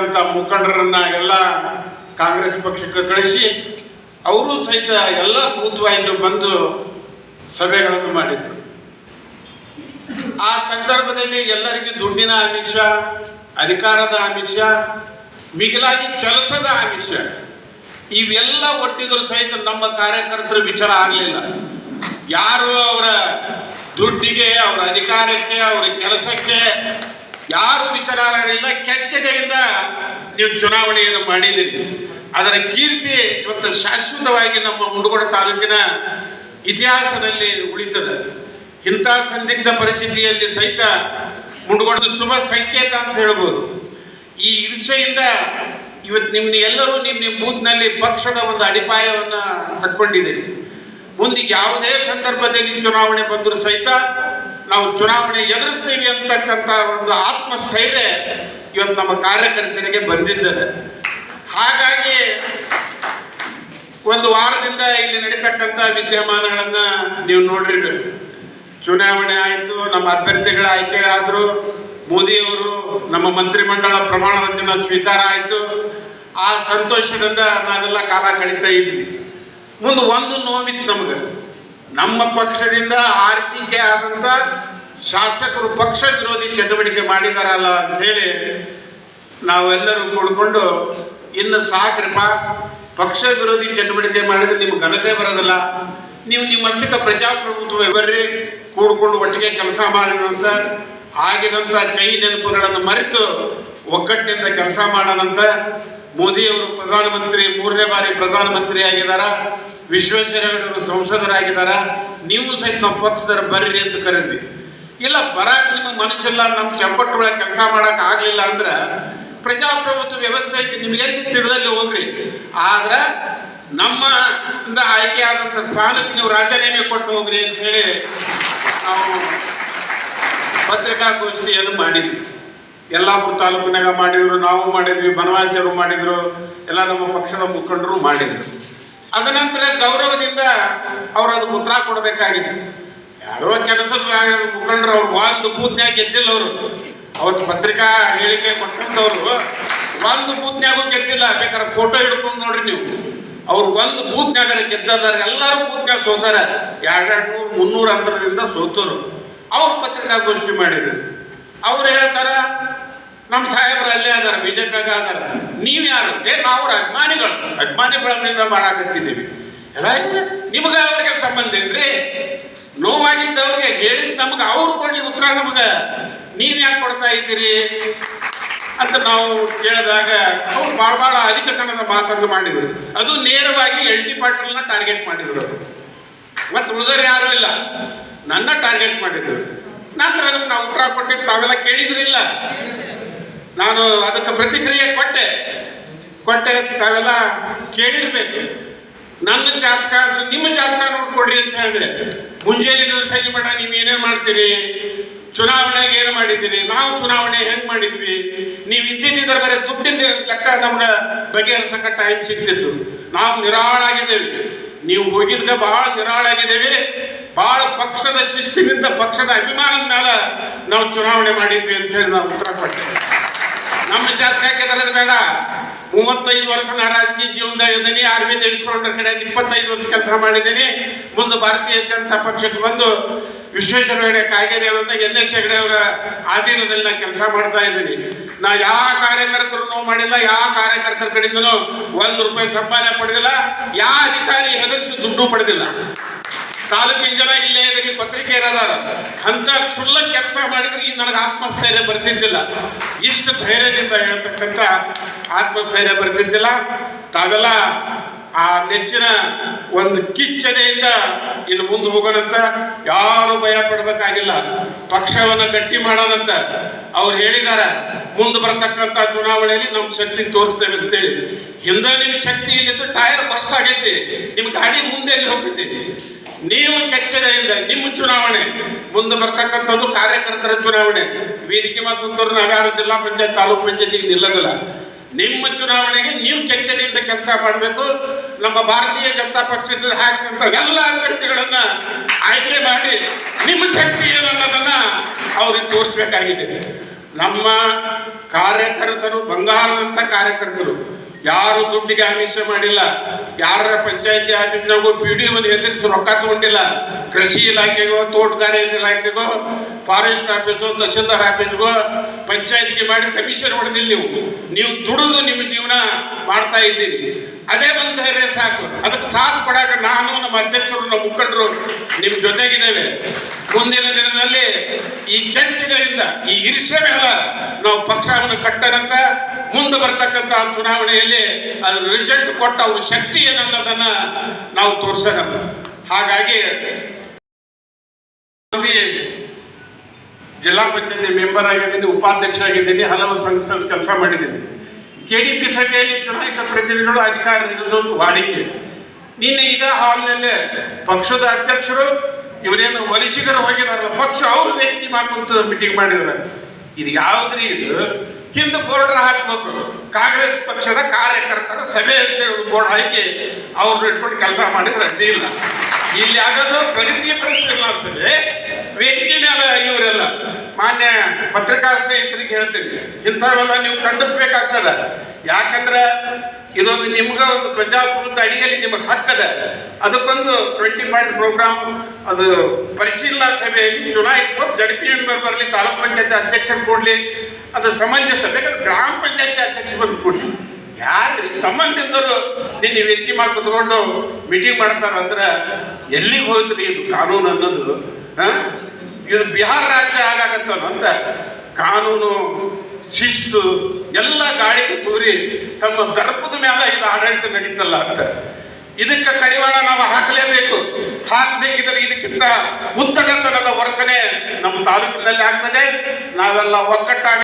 ಅಂತ ಮುಖಂಡರನ್ನ ಎಲ್ಲ ಕಾಂಗ್ರೆಸ್ ಪಕ್ಷಕ್ಕೆ ಕಳಿಸಿ, ಅವರು ಸಹಿತ ಎಲ್ಲ ಬೂತ್ ಬಂದು ಸಭೆಗಳನ್ನು ಮಾಡಿದರು. ಆ ಸಂದರ್ಭದಲ್ಲಿ ಎಲ್ಲರಿಗೂ ದುಡ್ಡಿನ ಆಮಿಷ ಅಧಿಕಾರದ ಆಮಿಷ ಮಿಗಿಲಾಗಿ ಕೆಲಸದ ಆಮಿಷ ಇವೆಲ್ಲ ಒಟ್ಟಿದ್ರು ಸಹಿತ ನಮ್ಮ ಕಾರ್ಯಕರ್ತರ ವಿಚಾರ ಆಗಲಿಲ್ಲ. ಯಾರು ಅವರ ದುಡ್ಡಿಗೆ, ಅವರ ಅಧಿಕಾರಕ್ಕೆ, ಅವರ ಕೆಲಸಕ್ಕೆ ಯಾರು ವಿಚಾರ ಇಲ್ಲ ಕೆಚ್ಚದೆಯಿಂದ ನೀವು ಚುನಾವಣೆಯನ್ನು ಮಾಡಿದ್ದೀರಿ? ಅದರ ಕೀರ್ತಿ ಇವತ್ತು ಶಾಶ್ವತವಾಗಿ ನಮ್ಮ ಮುಂಡಗೋಡ ತಾಲೂಕಿನ ಇತಿಹಾಸದಲ್ಲಿ ಉಳಿತದೆ. ಇಂಥ ಸಂದಿಗ್ಧ ಪರಿಸ್ಥಿತಿಯಲ್ಲಿ ಸಹಿತ ಮುಂಡಗೋಡದ ಶುಭ ಸಂಕೇತ ಅಂತ ಹೇಳ್ಬೋದು. ಈ ಇರ್ಷೆಯಿಂದ ಇವತ್ತು ನಿಮ್ಮ ಎಲ್ಲರೂ ನಿಮ್ಮ ನಿಮ್ಮ ಬೂತ್ನಲ್ಲಿ ಪಕ್ಷದ ಒಂದು ಅಡಿಪಾಯವನ್ನು ತಕ್ಕೊಂಡಿದ್ದೀರಿ. ಮುಂದೆ ಯಾವುದೇ ಸಂದರ್ಭದಲ್ಲಿ ಚುನಾವಣೆ ಬಂದರೂ ಸಹಿತ ನಾವು ಚುನಾವಣೆ ಎದುರಿಸ್ತೀವಿ ಅಂತಕ್ಕಂಥ ಒಂದು ಆತ್ಮಸ್ಥೈರ್ಯ ಇವತ್ತು ನಮ್ಮ ಕಾರ್ಯಕರ್ತರಿಗೆ ಬಂದಿದ್ದದೆ. ಹಾಗಾಗಿ ಒಂದು ವಾರದಿಂದ ಇಲ್ಲಿ ನಡೀತಕ್ಕಂಥ ವಿದ್ಯಮಾನಗಳನ್ನ ನೀವು ನೋಡ್ರಿ ಚುನಾವಣೆ ಆಯಿತು, ನಮ್ಮ ಅಭ್ಯರ್ಥಿಗಳ ಆಯ್ಕೆ ಆದರು ಮೋದಿಯವರು ನಮ್ಮ ಮಂತ್ರಿಮಂಡಲ ಪ್ರಮಾಣ ವಚನ ಸ್ವೀಕಾರ ಆಯಿತು. ಆ ಸಂತೋಷದಿಂದ ನಾವೆಲ್ಲ ಕಾಲ ಕಳೀತಾ ಇದ್ವಿ ಮುಂದೆ ಒಂದು ನೋವಿತ್ತು ನಮಗೆ. ನಮ್ಮ ಪಕ್ಷದಿಂದ ಆರಿಸಿಕೆ ಆದಂಥ ಶಾಸಕರು ಪಕ್ಷ ವಿರೋಧಿ ಚಟುವಟಿಕೆ ಮಾಡಿದಾರಲ್ಲ ಹೇಳಿ ನಾವೆಲ್ಲರೂ ಕೂಡ್ಕೊಂಡು, ಇನ್ನು ಸಾಕ್ರಿಪ್ಪ ಪಕ್ಷ ವಿರೋಧಿ ಚಟುವಟಿಕೆ ಮಾಡಿದ್ರೆ ನಿಮ್ಗೆ ಘನತೆ ಬರೋದಿಲ್ಲ. ನೀವು ನಿಮ್ಮಷ್ಟಕ್ಕೆ ಪ್ರಜಾಪ್ರಭುತ್ವ ಇವರೇ ಕೂಡ್ಕೊಂಡು ಒಟ್ಟಿಗೆ ಕೆಲಸ ಮಾಡಿದಂತ ಆಗಿದಂಥ ಕೈ ನೆನಪುಗಳನ್ನು ಮರೆತು ಒಗ್ಗಟ್ಟಿನಿಂದ ಕೆಲಸ ಮಾಡೋಣಂತ ಮೋದಿಯವರು ಪ್ರಧಾನಮಂತ್ರಿ, ಮೂರನೇ ಬಾರಿ ಪ್ರಧಾನಮಂತ್ರಿ ಆಗಿದಾರ ವಿಶ್ವೇಶ್ವರಯ್ಯನವರು ಸಂಸದರಾಗಿದ್ದಾರ, ನೀವು ಸಹಿತ ನಮ್ಮ ಪಕ್ಷದರ ಬರ್ರಿ ಅಂತ ಕರೆದ್ವಿ. ಇಲ್ಲ ಬರಕ್ಕೆ ನಿಮಗೆ ಮನುಷ್ಯಲ್ಲ ನಮ್ಮ ಚಪ್ಪಟ್ಟೊಳಗೆ ಕೆಲಸ ಮಾಡಕ್ ಆಗ್ಲಿಲ್ಲ ಅಂದ್ರೆ ಪ್ರಜಾಪ್ರಭುತ್ವ ವ್ಯವಸ್ಥೆ ಐತಿ ನಿಮ್ಗೆ ಎಲ್ಲಿ ತಿಳಿದಲ್ಲಿ ಹೋಗ್ರಿ. ಆದ್ರೆ ನಮ್ಮ ಆಯ್ಕೆ ಆದಂಥ ಸ್ಥಾನಕ್ಕೆ ನೀವು ರಾಜೀನಾಮೆ ಕೊಟ್ಟು ಹೋಗ್ರಿ ಅಂತ ಹೇಳಿ ನಾವು ಪತ್ರಿಕಾಗೋಷ್ಠಿಯನ್ನು ಮಾಡಿದ್ವಿ. ಯಲ್ಲಾಪುರ ತಾಲೂಕಿನಾಗ ಮಾಡಿದ್ರು, ನಾವು ಮಾಡಿದ್ವಿ ಬನವಾಸಿಯವರು ಮಾಡಿದ್ರು, ಎಲ್ಲ ನಮ್ಮ ಪಕ್ಷದ ಮುಖಂಡರು ಮಾಡಿದ್ರು. ಅದ ನಂತರ ಗೌರವದಿಂದ ಅವ್ರು ಅದಕ್ಕೆ ಉತ್ತರ ಕೊಡಬೇಕಾಗಿತ್ತು. ಯಾರೋ ಕೆಲಸದ ಮುಖಂಡರು, ಅವ್ರು ಒಂದು ಬೂತ್ನ್ಯಾಗ ಗೆದ್ದಿಲ್ಲ ಅವರು. ಅವತ್ತು ಪತ್ರಿಕಾ ಹೇಳಿಕೆ ಕೊಟ್ಟಂತವ್ರು ಒಂದು ಬೂತ್ನ್ಯಾಗೂ ಗೆದ್ದಿಲ್ಲ. ಬೇಕಾದ್ರೆ ಫೋಟೋ ಹಿಡ್ಕೊಂಡು ನೋಡ್ರಿ ನೀವು. ಅವ್ರು ಒಂದು ಬೂತ್ನ್ಯಾಗ ಗೆದ್ದದಾರ. ಎಲ್ಲರೂ ಬೂತ್ನ್ಯಾಗ ಸೋತಾರ. ಎರಡೆರಡು ನೂರು, ಮುನ್ನೂರು ಅಂತರದಿಂದ ಸೋತರು ಅವ್ರು ಪತ್ರಿಕಾಗೋಷ್ಠಿ ಮಾಡಿದ್ರು. ಅವ್ರು ಹೇಳ್ತಾರ ನಮ್ಮ ಸಾಹೇಬರು ಅಲ್ಲೇ ಅದಾರ, ಬಿಜೆಪಿಯಾಗ ಅದಾರ. ನೀವು ಯಾರು? ಏ, ನಾವು ಅಭಿಮಾನಿಗಳು ಅಭಿಮಾನಿಗಳಿಂದ ಮಾಡಾಕತ್ತಿದ್ದೀವಿ. ಎಲ್ಲ ಇದ್ರೆ ನಿಮಗೆ ಅವ್ರಿಗೆ ಸಂಬಂಧ ಏನ್ರಿ? ನೋವಾಗಿದ್ದವ್ರಿಗೆ ಹೇಳಿದ್ ನಮ್ಗೆ ಅವ್ರು ಕೊಡ್ಲಿ ಉತ್ತರ ನಮಗೆ. ನೀವ್ ಯಾಕೆ ಕೊಡ್ತಾ ಇದ್ದೀರಿ? ಅಂತ ನಾವು ಕೇಳಿದಾಗ ಅವ್ರು ಭಾಳ ಭಾಳ ಅಧಿಕತನದ ಮಾತನ್ನು ಮಾಡಿದ್ರು. ಅದು ನೇರವಾಗಿ ಎಲ್ ಡಿ ಪಾಟೀಲ್ನ ಟಾರ್ಗೆಟ್ ಮಾಡಿದ್ರು ಮತ್ತು ಉಳಿದವ್ರು ಯಾರು ಇಲ್ಲ. ನನ್ನ ಟಾರ್ಗೆಟ್ ಮಾಡಿದ್ರು. ನಂತರ ಅದಕ್ಕೆ ನಾವು ಉತ್ತರ ಕೊಟ್ಟಿದ್ದು ತಾವೆಲ್ಲ ಕೇಳಿದ್ರಿಲ್ಲ? ನಾನು ಅದಕ್ಕೆ ಪ್ರತಿಕ್ರಿಯೆ ಕೊಟ್ಟೆ. ಕೊಟ್ಟೆ ತಾವೆಲ್ಲ ಕೇಳಿರ್ಬೇಕು. ನನ್ನ ಜಾತಕ ಅಂದ್ರೆ ನಿಮ್ಮ ಜಾತಕ ನೋಡ್ಕೊಡ್ರಿ ಅಂತ ಹೇಳಿದ್ರೆ ಮುಂಜಾನೆ ದಿವಸ ಮಾಡ, ನೀವು ಏನೇನು ಮಾಡ್ತೀರಿ? ಚುನಾವಣೆಗೆ ಏನು ಮಾಡಿದ್ದೀರಿ? ನಾವು ಚುನಾವಣೆ ಹೆಂಗೆ ಮಾಡಿದ್ವಿ? ನೀವು ಇದ್ದಿದ್ದಿದ್ರೆ ಬರೀ ದುಡ್ಡಿನ ಲೆಕ್ಕ ನಮ್ಗೆ ಬಗೆಹರಿಸಕ ಟೈಮ್ ಸಿಗ್ತಿತ್ತು. ನಾವು ನಿರಾಳಾಗಿದ್ದೇವೆ. ನೀವು ಹೋಗಿದ್ದಕ್ಕೆ ಬಹಳ ನಿರಾಳಾಗಿದ್ದೇವೆ. ಬಹಳ ಪಕ್ಷದ ಶಿಸ್ತಿನಿಂದ, ಪಕ್ಷದ ಅಭಿಮಾನದ ಮೇಲೆ ನಾವು ಚುನಾವಣೆ ಮಾಡಿದ್ವಿ ಅಂತ ಹೇಳಿ ನಾವು ಉತ್ತರ ಕೊಟ್ಟೆ. ನಮ್ಮ ಜಾತಕ ಹಾಕಿದ್ರೆ ಬೇಡ. ಮೂವತ್ತೈದು ವರ್ಷ ನಾ ರಾಜಕೀಯ ಜೀವನದಾಗ ಇದ್ದೀನಿ ಆರ್ ಬಿ ಕಡೆ ಇಪ್ಪತ್ತೈದು ವರ್ಷ ಕೆಲಸ ಮಾಡಿದ್ದೀನಿ. ಮುಂದೆ ಭಾರತೀಯ ಜನತಾ ಪಕ್ಷಕ್ಕೆ ಬಂದು ವಿಶ್ವೇಶ್ವರ ಕಾಗೇರಿ ಅವರನ್ನ ಎನ್ ಎಸ್ ಹೆಗಡೆ ಅವರ ಅಧೀನದಲ್ಲಿ ನಾನು ಕೆಲಸ ಮಾಡ್ತಾ ಇದ್ದೀನಿ. ನಾ ಯಾವ ಕಾರ್ಯಕರ್ತರು ನೋವು ಮಾಡಿಲ್ಲ, ಯಾವ ಕಾರ್ಯಕರ್ತರ ಕಡೆಯಿಂದನೂ ಒಂದು ರೂಪಾಯಿ ಸಂಪಾದನೆ ಪಡೆದಿಲ್ಲ, ಯಾವ ಅಧಿಕಾರಿ ಹೆದರಿಸಿ ದುಡ್ಡು ಪಡೆದಿಲ್ಲ. ತಾಲೂಕಿನ ಜನ ಇಲ್ಲೇ ಇದ್ರಿ ಪತ್ರಿಕೆ ಇರೋದಾರ ಅಂತ ಸುಳ್ಳ ಕೆಲಸ ಮಾಡಿದ್ರೆ ಈ ನನಗೆ ಆತ್ಮಸ್ಥೈರ್ಯ ಬರ್ತಿದ್ದಿಲ್ಲ. ಇಷ್ಟು ಧೈರ್ಯದಿಂದ ಹೇಳ್ತಕ್ಕಂಥ ಆತ್ಮಸ್ಥೈರ್ಯ ಬರ್ತಿದ್ದಿಲ್ಲ. ತಾವೆಲ್ಲ ಆ ನೆಚ್ಚಿನ ಒಂದು ಕಿಚ್ಚನೆಯಿಂದ ಇದು ಮುಂದೆ ಹೋಗೋಣಂತ ಯಾರು ಭಯ ಪಡಬೇಕಾಗಿಲ್ಲ. ಪಕ್ಷವನ್ನು ಗಟ್ಟಿ ಮಾಡೋಣಂತ ಅವ್ರು ಹೇಳಿದಾರ ಮುಂದೆ ಬರತಕ್ಕಂಥ ಚುನಾವಣೆಯಲ್ಲಿ ನಮ್ಮ ಶಕ್ತಿ ತೋರಿಸ್ತೇವೆ ಅಂತೇಳಿ. ಹಿಂದೆ ನಿಮ್ಮ ಶಕ್ತಿ ಇಲ್ಲಿದ್ದು ಟೈರ್ ಬಸ್ ಆಗೈತಿ. ನಿಮ್ಮ ಗಾಡಿ ಮುಂದೆ ಹೋಗ್ತೈತಿ? ನೀವು ಕೆಚ್ಚದೆಯಿಂದ ನಿಮ್ಮ ಚುನಾವಣೆ ಮುಂದೆ ಬರ್ತಕ್ಕಂಥದ್ದು ಕಾರ್ಯಕರ್ತರ ಚುನಾವಣೆ. ವೇದಿಕೆ ಕುಂತವ್ರು ನಾವ್ಯಾರು ಜಿಲ್ಲಾ ಪಂಚಾಯತ್ ತಾಲೂಕು ಪಂಚಾಯತಿಗೆ ನಿಲ್ಲದಿಲ್ಲ. ನಿಮ್ಮ ಚುನಾವಣೆಗೆ ನೀವು ಕೆಚ್ಚದೆಯಿಂದ ಕೆಲಸ ಮಾಡಬೇಕು. ನಮ್ಮ ಭಾರತೀಯ ಜನತಾ ಪಕ್ಷದಿಂದ ಹಾಕಿದಂಥ ಎಲ್ಲ ಅಭ್ಯರ್ಥಿಗಳನ್ನ ಆಯ್ಕೆ ಮಾಡಿ ನಿಮ್ಮ ಶಕ್ತಿ ಏನು ಅನ್ನೋದನ್ನ ಅವ್ರಿಗೆ ತೋರಿಸ್ಬೇಕಾಗಿದೆ. ನಮ್ಮ ಕಾರ್ಯಕರ್ತರು ಬಂಗಾರದಂಥ ಕಾರ್ಯಕರ್ತರು ಯಾರು ದುಡ್ಡಿಗೆ ಆಮಿಷ ಮಾಡಿಲ್ಲ ಯಾರ ಪಂಚಾಯತಿ ಆಫೀಸ್ನಾಗೂ ಪಿ ಡಿ ಒಂದು ಹೆದರಿಸಿ ರೊಕ್ಕ ತಗೊಂಡಿಲ್ಲ. ಕೃಷಿ ಇಲಾಖೆಗೋ ತೋಟಗಾರಿಕೆ ಇಲಾಖೆಗೋ ಫಾರೆಸ್ಟ್ ಆಫೀಸು ತಹಶೀಲ್ದಾರ್ ಆಫೀಸ್ಗೋ ಪಂಚಾಯತ್ಗೆ ಮಾಡಿ ಕಮಿಷನ್ ಹೊಡೆದಿಲ್ಲ ನೀವು. ನೀವು ದುಡಿದು ನಿಮ್ಮ ಜೀವನ ಮಾಡ್ತಾ ಇದ್ದೀರಿ. ಅದೇ ಒಂದು ಧೈರ್ಯ ಸಾಕು. ಅದಕ್ಕೆ ಸಾಥ್ ಕೊಡಾಕ ನಾನು ನಮ್ಮ ಅಧ್ಯಕ್ಷರು, ನಮ್ಮ ಮುಖಂಡರು ನಿಮ್ಮ ಜೊತೆಗಿದ್ದೇವೆ. ಮುಂದಿನ ದಿನದಲ್ಲಿ ಈ ಕೆಂಚಿನಿಂದ ಈ ಇರಿಸೆ ಮೇಲೆ ನಾವು ಪಕ್ಷವನ್ನು ಕಟ್ಟನಂತ ಮುಂದೆ ಬರ್ತಕ್ಕಂತಹ ಚುನಾವಣೆಯಲ್ಲಿ ಅದ್ರ ರಿಸಲ್ಟ್ ಕೊಟ್ಟ ಅವ್ರ ಶಕ್ತಿ ಏನನ್ನೋದನ್ನ ನಾವು ತೋರ್ಸೋಣ ಹಾಗಾಗಿ ಜಿಲ್ಲಾ ಪಂಚಾಯತಿ ಮೆಂಬರ್ ಆಗಿದ್ದೀನಿ ಉಪಾಧ್ಯಕ್ಷ ಆಗಿದ್ದೀನಿ ಹಲವು ಸಂಸ್ಥೆಗಳು ಕೆಲಸ ಮಾಡಿದ್ದೀನಿ. ಕೆ ಡಿ ಪಿ ಸಭೆಯಲ್ಲಿ ಚುನಾಯಿತ ಪ್ರತಿನಿಧಿಗಳು ಅಧಿಕಾರ ಇರೋದೊಂದು ವಾಡಿಕೆ. ನಿನ್ನೆ ಇದೇ ಹಾಲ್ನಲ್ಲೇ ಪಕ್ಷದ ಅಧ್ಯಕ್ಷರು ಇವರೇನು ವಲಸಿಗರು ಹೋಗಿದಾರಲ್ಲ, ಪಕ್ಷ ಅವ್ರು ವ್ಯಕ್ತಿ ಮಾಡ್ಕೊಂತ ಮೀಟಿಂಗ್ ಮಾಡಿದಾರೆ. ಇದು ಯಾವ್ದ್ರಿ ಇದು? ಹಿಂದೆ ಬೋರ್ಡರ್ ಹಾಕ್ಬೇಕು. ಕಾಂಗ್ರೆಸ್ ಪಕ್ಷದ ಕಾರ್ಯಕರ್ತರ ಸಭೆ ಅಂತೇಳಿ ಬೋರ್ಡ್ ಹಾಕಿ ಅವ್ರನ್ನ ಇಟ್ಕೊಂಡು ಕೆಲಸ ಮಾಡಿದ್ರೆ ಅಡ್ಡಿ ಇಲ್ಲ. ಇಲ್ಲಿ ಆಗೋದು ಪ್ರಗತಿ ಪರಿಸ್ಥಿತಿ ಸಭೆ ವೇದಿಕೆ ಮೇಲೆ ಇವರೆಲ್ಲ. ಮಾನ್ಯ ಪತ್ರಿಕಾ ಸ್ನೇಹಿತರಿಗೆ ಹೇಳ್ತೀನಿ, ಇಂಥವೆಲ್ಲ ನೀವು ಖಂಡಿಸ್ಬೇಕಾಗ್ತದ. ಯಾಕಂದ್ರೆ ಇದೊಂದು ನಿಮ್ಗೆ ಒಂದು ಪ್ರಜಾಪ್ರಭುತ್ವ ಅಡಿಯಲ್ಲಿ ನಿಮಗೆ ಹಕ್ಕದ. ಅದಕ್ಕೊಂದು ಟ್ವೆಂಟಿ ಪಾಯಿಂಟ್ ಪ್ರೋಗ್ರಾಮ್ ಅದು ಪರಿಶೀಲನಾ ಸಭೆಯಲ್ಲಿ ಚುನಾಯಿತ ಜಡ್ಪಿ ಮೆಂಬರ್ ಬರಲಿ, ತಾಲೂಕು ಪಂಚಾಯತ್ ಅಧ್ಯಕ್ಷರು ಕೊಡ್ಲಿ ಅದು ಸಮಂಜಸ ಬೇಕಾದ್ರೆ ಗ್ರಾಮ ಪಂಚಾಯತಿ ಅಧ್ಯಕ್ಷ ಬಂದು ಕೊಡಿ. ಯಾರ್ರಿ? ಸಂಬಂಧಿಸಿದವರು ನಿನ್ನ ವ್ಯಕ್ತಿ ಮಾಡಿ ಕುತ್ಕೊಂಡು ಮೀಟಿಂಗ್ ಮಾಡ್ತಾರ ಅಂದ್ರೆ ಎಲ್ಲಿಗೆ ಹೋಯ್ತ್ರಿ ಇದು ಕಾನೂನು ಅನ್ನೋದು? ಇದು ಬಿಹಾರ ರಾಜ್ಯ ಆಗಾಕತ್ತಲ್ಲ ಅಂತ. ಕಾನೂನು ಶಿಸ್ತು ಎಲ್ಲ ಗಾಳಿಗೆ ತೂರಿ ತಮ್ಮ ದರ್ಪದ ಮೇಲೆ ಇದು ಆಡಳಿತ ನಡೀತಲ್ಲ ಅಂತ. ಇದಕ್ಕೆ ಕಡಿವಾಣ ನಾವು ಹಾಕಲೇಬೇಕು. ಹಾಕಬೇಕಿದ್ರೆ ಇದಕ್ಕಿಂತ ಉತ್ತಮತನದ ವರ್ತನೆ ನಮ್ಮ ತಾಲೂಕಿನಲ್ಲಿ ಆಗ್ತದೆ. ನಾವೆಲ್ಲ ಒಕ್ಕಟ್ಟಾಗಿ